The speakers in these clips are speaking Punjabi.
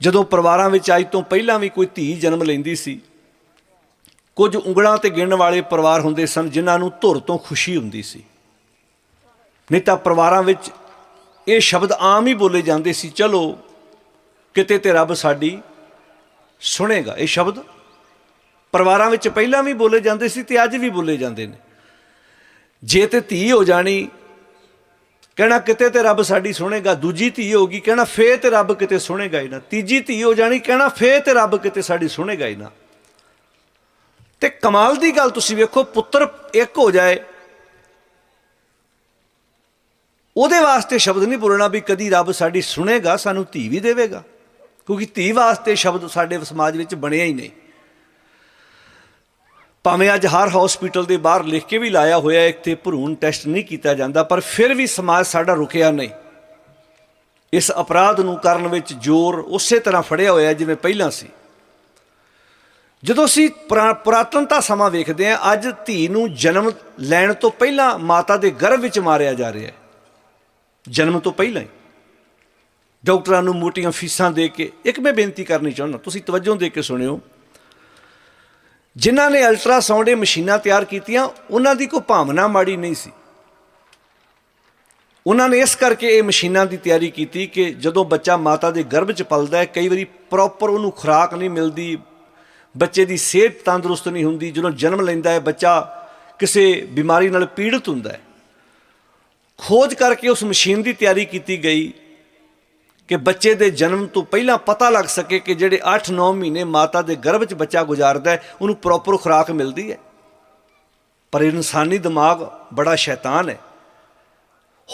ਜਦੋਂ ਪਰਿਵਾਰਾਂ ਵਿੱਚ ਅੱਜ ਤੋਂ ਪਹਿਲਾਂ ਵੀ ਕੋਈ ਧੀ ਜਨਮ ਲੈਂਦੀ ਸੀ, ਕੁਝ ਉਂਗਲਾਂ ਤੇ ਗਿਣਨ ਵਾਲੇ ਪਰਿਵਾਰ ਹੁੰਦੇ ਸਨ ਜਿਨ੍ਹਾਂ ਨੂੰ ਧੁਰ ਤੋਂ ਖੁਸ਼ੀ ਹੁੰਦੀ ਸੀ। ਨਹੀਂ ਤਾਂ ਪਰਿਵਾਰਾਂ ਵਿੱਚ ਇਹ ਸ਼ਬਦ ਆਮ ਹੀ ਬੋਲੇ ਜਾਂਦੇ ਸੀ, ਚਲੋ, ਕਿਤੇ ਤੇ ਰੱਬ ਸਾਡੀ ਸੁਣੇਗਾ। ਇਹ ਸ਼ਬਦ ਪਰਿਵਾਰਾਂ ਵਿੱਚ ਪਹਿਲਾਂ ਵੀ ਬੋਲੇ ਜਾਂਦੇ ਸੀ ਤੇ ਅੱਜ ਵੀ ਬੋਲੇ ਜਾਂਦੇ ਨੇ। ਜੇ ਤੇ ਧੀ ਹੋ ਜਾਣੀ ਕਹਿਣਾ ਕਿਤੇ ਤੇ ਰੱਬ ਸਾਡੀ ਸੁਣੇਗਾ, ਦੂਜੀ ਧੀ ਹੋਗੀ ਕਹਿਣਾ ਫੇਰ ਤੇ ਰੱਬ ਕਿਤੇ ਸੁਣੇਗਾ ਹੀ ਨਾ। ਤੀਜੀ ਧੀ ਹੋ ਜਾਣੀ, ਕਹਿਣਾ ਫੇਰ ਤੇ ਰੱਬ ਕਿਤੇ ਸਾਡੀ ਸੁਣੇਗਾ ਹੀ ਨਾ। ਤੇ ਕਮਾਲ ਦੀ ਗੱਲ ਤੁਸੀਂ ਵੇਖੋ, ਪੁੱਤਰ ਇੱਕ ਹੋ ਜਾਏ, ਉਹਦੇ ਵਾਸਤੇ ਸ਼ਬਦ ਨਹੀਂ ਬੋਲਣਾ ਵੀ ਕਦੀ ਰੱਬ ਸਾਡੀ ਸੁਣੇਗਾ, ਸਾਨੂੰ ਧੀ ਵੀ ਦੇਵੇਗਾ। ਕਿਉਂਕਿ ਧੀ ਵਾਸਤੇ ਸ਼ਬਦ ਸਾਡੇ ਸਮਾਜ ਵਿੱਚ ਬਣਿਆ ਹੀ ਨਹੀਂ। ਭਾਵੇਂ ਅੱਜ ਹਰ ਹਸਪੀਟਲ ਦੇ ਬਾਹਰ ਲਿਖ ਕੇ ਵੀ ਲਾਇਆ ਹੋਇਆ ਇੱਥੇ ਭਰੂਣ ਟੈਸਟ ਨਹੀਂ ਕੀਤਾ ਜਾਂਦਾ, ਪਰ ਫਿਰ ਵੀ ਸਮਾਜ ਸਾਡਾ ਰੁਕਿਆ ਨਹੀਂ। ਇਸ ਅਪਰਾਧ ਨੂੰ ਕਰਨ ਵਿੱਚ ਜ਼ੋਰ ਉਸੇ ਤਰ੍ਹਾਂ ਫੜਿਆ ਹੋਇਆ ਜਿਵੇਂ ਪਹਿਲਾਂ ਸੀ। ਜਦੋਂ ਅਸੀਂ ਪੁਰਾ- ਪੁਰਾਤਨਤਾ ਸਮਾਂ ਵੇਖਦੇ ਹਾਂ, ਅੱਜ ਧੀ ਨੂੰ ਜਨਮ ਲੈਣ ਤੋਂ ਪਹਿਲਾਂ ਮਾਤਾ ਦੇ ਗਰਭ ਵਿੱਚ ਮਾਰਿਆ ਜਾ ਰਿਹਾ ਹੈ। ਜਨਮ ਤੋਂ ਪਹਿਲਾਂ ਹੀ। ਡਾਕਟਰਾਂ ਨੂੰ ਮੋਟੀਆਂ ਫੀਸਾਂ ਦੇ ਕੇ ਇੱਕ ਮੈਂ ਬੇਨਤੀ ਕਰਨੀ ਚਾਹੁੰਦਾ, ਤੁਸੀਂ ਤਵੱਜੋ ਦੇ ਕੇ ਸੁਣਿਓ। ਜਿਨ੍ਹਾਂ ਨੇ ਅਲਟਰਾਸਾਊਂਡ ਇਹ ਮਸ਼ੀਨਾਂ ਤਿਆਰ ਕੀਤੀਆਂ, ਉਹਨਾਂ ਦੀ ਕੋਈ ਭਾਵਨਾ ਮਾੜੀ ਨਹੀਂ ਸੀ। ਉਹਨਾਂ ਨੇ ਇਸ ਕਰਕੇ ਇਹ ਮਸ਼ੀਨਾਂ ਦੀ ਤਿਆਰੀ ਕੀਤੀ ਕਿ ਜਦੋਂ ਬੱਚਾ ਮਾਤਾ ਦੇ ਗਰਭ 'ਚ ਪਲਦਾ ਹੈ, ਕਈ ਵਾਰੀ ਪ੍ਰੋਪਰ ਉਹਨੂੰ ਖੁਰਾਕ ਨਹੀਂ ਮਿਲਦੀ, ਬੱਚੇ ਦੀ ਸਿਹਤ ਤੰਦਰੁਸਤ ਨਹੀਂ ਹੁੰਦੀ, ਜਦੋਂ ਜਨਮ ਲੈਂਦਾ ਹੈ, ਬੱਚਾ ਕਿਸੇ ਬਿਮਾਰੀ ਨਾਲ ਪੀੜਤ ਹੁੰਦਾ ਹੈ। ਖੋਜ ਕਰਕੇ ਉਸ ਮਸ਼ੀਨ ਦੀ ਤਿਆਰੀ ਕੀਤੀ ਗਈ। ਕਿ ਬੱਚੇ ਦੇ ਜਨਮ ਤੋਂ ਪਹਿਲਾਂ ਪਤਾ ਲੱਗ ਸਕੇ ਕਿ ਜਿਹੜੇ 8-9 ਮਹੀਨੇ ਮਾਤਾ ਦੇ ਗਰਭ 'ਚ ਬੱਚਾ ਗੁਜ਼ਾਰਦਾ ਹੈ, ਉਹਨੂੰ ਪ੍ਰੋਪਰ ਖੁਰਾਕ ਮਿਲਦੀ ਹੈ। ਪਰ ਇਨਸਾਨੀ ਦਿਮਾਗ ਬੜਾ ਸ਼ੈਤਾਨ ਹੈ।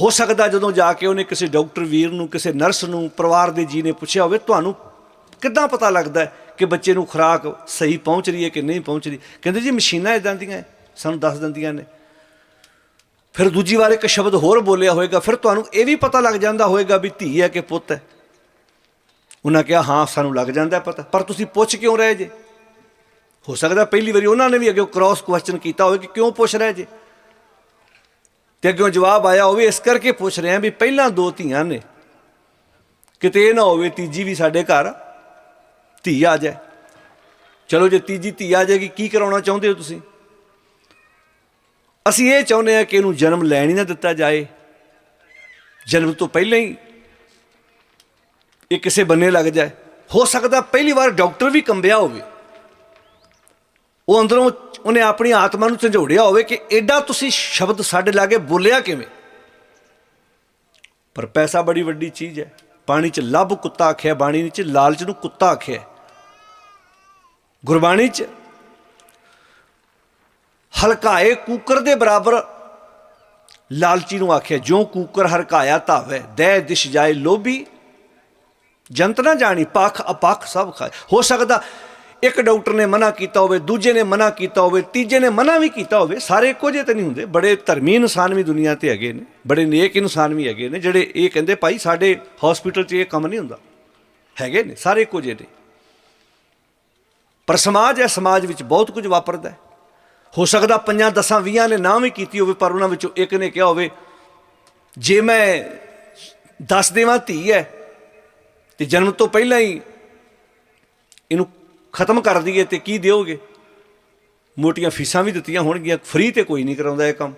ਹੋ ਸਕਦਾ ਜਦੋਂ ਜਾ ਕੇ ਉਹਨੇ ਕਿਸੇ ਡਾਕਟਰ ਵੀਰ ਨੂੰ, ਕਿਸੇ ਨਰਸ ਨੂੰ, ਪਰਿਵਾਰ ਦੇ ਜੀ ਨੇ ਪੁੱਛਿਆ ਹੋਵੇ, ਤੁਹਾਨੂੰ ਕਿੱਦਾਂ ਪਤਾ ਲੱਗਦਾ ਕਿ ਬੱਚੇ ਨੂੰ ਖੁਰਾਕ ਸਹੀ ਪਹੁੰਚ ਰਹੀ ਹੈ ਕਿ ਨਹੀਂ ਪਹੁੰਚ ਰਹੀ ਕਹਿੰਦੇ ਜੀ ਮਸ਼ੀਨਾਂ ਇਦਾਂ ਦੀਆਂ ਸਾਨੂੰ ਦੱਸ ਦਿੰਦੀਆਂ ਨੇ। ਫਿਰ ਦੂਜੀ ਵਾਰ ਇੱਕ ਸ਼ਬਦ ਹੋਰ ਬੋਲਿਆ ਹੋਵੇਗਾ ਫਿਰ ਤੁਹਾਨੂੰ ਇਹ ਵੀ ਪਤਾ ਲੱਗ ਜਾਂਦਾ ਹੋਵੇਗਾ ਵੀ ਧੀ ਹੈ ਕਿ ਪੁੱਤ ਹੈ। ਉਹਨਾਂ ਕਿਹਾ, ਹਾਂ, ਸਾਨੂੰ ਲੱਗ ਜਾਂਦਾ ਪਤਾ, ਪਰ ਤੁਸੀਂ ਪੁੱਛ ਕਿਉਂ ਰਹੇ ਜੇ? ਹੋ ਸਕਦਾ ਪਹਿਲੀ ਵਾਰੀ ਉਹਨਾਂ ਨੇ ਵੀ ਅੱਗੇ ਕ੍ਰਾਸ ਕੁਐਸਚਨ ਕੀਤਾ ਹੋਵੇ ਕਿ ਕਿਉਂ ਪੁੱਛ ਰਹੇ ਜੇ। ਤੇ ਅੱਗੇ ਜਵਾਬ ਆਇਆ ਹੋਵੇ ਇਸ ਕਰਕੇ ਪੁੱਛ ਰਹੇ ਹਾਂ ਵੀ ਪਹਿਲਾਂ ਦੋ ਧੀਆਂ ਨੇ। ਕਿਤੇ ਇਹ ਨਾ ਹੋਵੇ ਤੀਜੀ ਵੀ ਸਾਡੇ ਘਰ ਧੀ ਆ ਜਾਏ। ਚਲੋ, ਜੇ ਤੀਜੀ ਧੀ ਆ ਜਾਏਗੀ, ਕੀ ਕਰਾਉਣਾ ਚਾਹੁੰਦੇ ਹੋ ਤੁਸੀਂ? ਅਸੀਂ ਇਹ ਚਾਹੁੰਦੇ ਹਾਂ ਕਿ ਇਹਨੂੰ ਜਨਮ ਲੈਣ ਹੀ ਨਾ ਦਿੱਤਾ ਜਾਏ। ਜਨਮ ਤੋਂ ਪਹਿਲਾਂ ਹੀ ਇਹ ਕਿਸੇ ਬੰਨੇ ਲੱਗ ਜਾਏ। ਹੋ ਸਕਦਾ ਪਹਿਲੀ ਵਾਰ ਡਾਕਟਰ ਵੀ ਕੰਬਿਆ ਹੋਵੇ। ਉਹ ਅੰਦਰੋਂ ਉਹਨੇ ਆਪਣੀ ਆਤਮਾ ਨੂੰ ਝੰਜੋੜਿਆ ਹੋਵੇ ਕਿ ਐਡਾ ਤੁਸੀਂ ਸ਼ਬਦ ਸਾਡੇ ਲਾਗੇ ਬੋਲਿਆ ਕਿਵੇਂ? ਪਰ ਪੈਸਾ ਬੜੀ ਵੱਡੀ ਚੀਜ਼ ਹੈ। ਪਾਣੀ 'ਚ ਲੱਭ ਕੁੱਤਾ ਆਖਿਆ, ਬਾਣੀ 'ਚ ਲਾਲਚ ਨੂੰ ਕੁੱਤਾ ਆਖਿਆ ਗੁਰਬਾਣੀ 'ਚ ਹਲਕਾਏ ਕੂਕਰ ਦੇ ਬਰਾਬਰ। ਲਾਲਚੀ ਨੂੰ ਆਖਿਆ ਜੋ ਕੂਕਰ ਹਰਕਾਇਆ ਧਾਵੇ, ਦਹਿ ਦਿਸ਼ ਜਾਏ ਲੋਭੀ। ਜੰਤ ਨਾ ਜਾਣੀ, ਪੱਖ ਅਪੱਖ ਸਭ ਖਾਏ। ਹੋ ਸਕਦਾ ਇੱਕ ਡਾਕਟਰ ਨੇ ਮਨਾ ਕੀਤਾ ਹੋਵੇ, ਦੂਜੇ ਨੇ ਮਨਾ ਕੀਤਾ ਹੋਵੇ, ਤੀਜੇ ਨੇ ਮਨਾ ਵੀ ਕੀਤਾ ਹੋਵੇ, ਸਾਰੇ ਇੱਕੋ ਜਿਹੇ ਤਾਂ ਨਹੀਂ ਹੁੰਦੇ। ਬੜੇ ਧਰਮੀ ਇਨਸਾਨ ਵੀ ਦੁਨੀਆ ਤੇ ਹੈਗੇ ਨੇ, ਬੜੇ ਨੇਕ ਇਨਸਾਨ ਵੀ ਹੈਗੇ ਨੇ, ਜਿਹੜੇ ਇਹ ਕਹਿੰਦੇ, ਭਾਈ, ਸਾਡੇ ਹਸਪੀਟਲ 'ਚ ਇਹ ਕੰਮ ਨਹੀਂ ਹੁੰਦਾ। ਹੈਗੇ ਨੇ, ਸਾਰੇ ਇੱਕੋ ਜਿਹੇ ਨੇ ਪਰ ਸਮਾਜ ਹੈ, ਸਮਾਜ ਵਿੱਚ ਬਹੁਤ ਕੁਝ ਵਾਪਰਦਾ ਹੈ। ਹੋ ਸਕਦਾ ਪੰਜਾਂ ਦਸਾਂ ਵੀਹਾਂ ਨੇ ਨਾ ਵੀ ਕੀਤੀ ਹੋਵੇ, ਪਰ ਉਹਨਾਂ ਵਿੱਚੋਂ ਇੱਕ ਨੇ ਕਿਹਾ ਹੋਵੇ, ਜੇ ਮੈਂ ਦੱਸ ਦੇਵਾਂ ਧੀ ਹੈ, ਤੇ ਜਨਮ ਤੋਂ ਪਹਿਲਾਂ ਹੀ ਇਹਨੂੰ ਖਤਮ ਕਰ ਦਈਏ ਤੇ ਕੀ ਦਿਓਗੇ? ਮੋਟੀਆਂ ਫੀਸਾਂ ਵੀ ਦਿੱਤੀਆਂ ਹੋਣਗੀਆਂ, ਫ੍ਰੀ ਤੇ ਕੋਈ ਨਹੀਂ ਕਰਾਉਂਦਾ ਇਹ ਕੰਮ।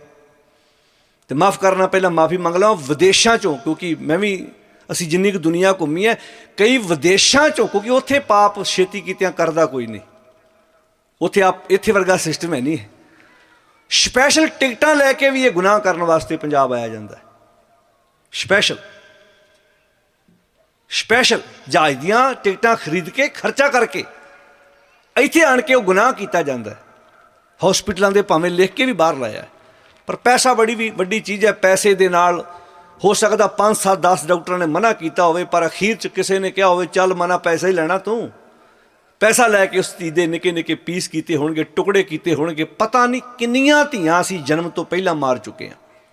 ਤੇ ਮਾਫ ਕਰਨਾ, ਪਹਿਲਾਂ ਮਾਫੀ ਮੰਗ ਲਵਾਂ, ਵਿਦੇਸ਼ਾਂ ਚੋਂ, ਕਿਉਂਕਿ ਮੈਂ ਵੀ, ਅਸੀਂ ਜਿੰਨੀ ਕੁ ਦੁਨੀਆ ਘੁੰਮੀ ਹੈ, ਕਈ ਵਿਦੇਸ਼ਾਂ ਚੋਂ, ਕਿਉਂਕਿ ਉੱਥੇ ਪਾਪ ਛੇਤੀ ਕੀਤਿਆਂ ਕਰਦਾ ਕੋਈ ਨਹੀਂ। ਉੱਥੇ ਆਪ ਇੱਥੇ ਵਰਗਾ ਸਿਸਟਮ ਹੈ ਨਹੀਂ। ਸਪੈਸ਼ਲ ਟਿਕਟਾਂ ਲੈ ਕੇ ਵੀ ਇਹ ਗੁਨਾਹ ਕਰਨ ਵਾਸਤੇ ਪੰਜਾਬ ਆਇਆ ਜਾਂਦਾ ਹੈ। ਸਪੈਸ਼ਲ ਸਪੈਸ਼ਲ ਜਹਾਜ਼ ਦੀਆਂ ਟਿਕਟਾਂ ਖਰੀਦ ਕੇ, ਖਰਚਾ ਕਰਕੇ ਇੱਥੇ ਆਣ ਕੇ ਉਹ ਗੁਨਾਹ ਕੀਤਾ ਜਾਂਦਾ ਹੈ। ਹਸਪੀਟਲਾਂ ਦੇ ਭਾਵੇਂ ਲਿਖ ਕੇ ਵੀ ਬਾਹਰ ਲਾਇਆ ਪਰ ਪੈਸਾ ਬੜੀ ਵੀ ਵੱਡੀ ਚੀਜ਼ ਹੈ, ਪੈਸੇ ਦੇ ਨਾਲ ਹੋ ਸਕਦਾ 5 7 10 ਡਾਕਟਰਾਂ ਨੇ ਮਨਾ ਕੀਤਾ ਹੋਵੇ, ਪਰ ਅਖੀਰ ਚ ਕਿਸੇ ਨੇ ਕਿਹਾ ਹੋਵੇ, ਚੱਲ ਮਨਾ ਪੈਸਾ ਹੀ ਲੈਣਾ ਤੂੰ। ਪੈਸਾ ਲੈ ਕੇ ਉਸ ਧੀ ਦੇ ਨਿੱਕੇ ਨਿੱਕੇ ਪੀਸ ਕੀਤੇ ਹੋਣਗੇ, ਟੁਕੜੇ ਕੀਤੇ ਹੋਣਗੇ, ਪਤਾ ਨਹੀਂ ਕਿੰਨੀਆਂ ਧੀਆਂ ਅਸੀਂ ਜਨਮ ਤੋਂ ਪਹਿਲਾਂ ਮਾਰ ਚੁੱਕੇ ਹਾਂ।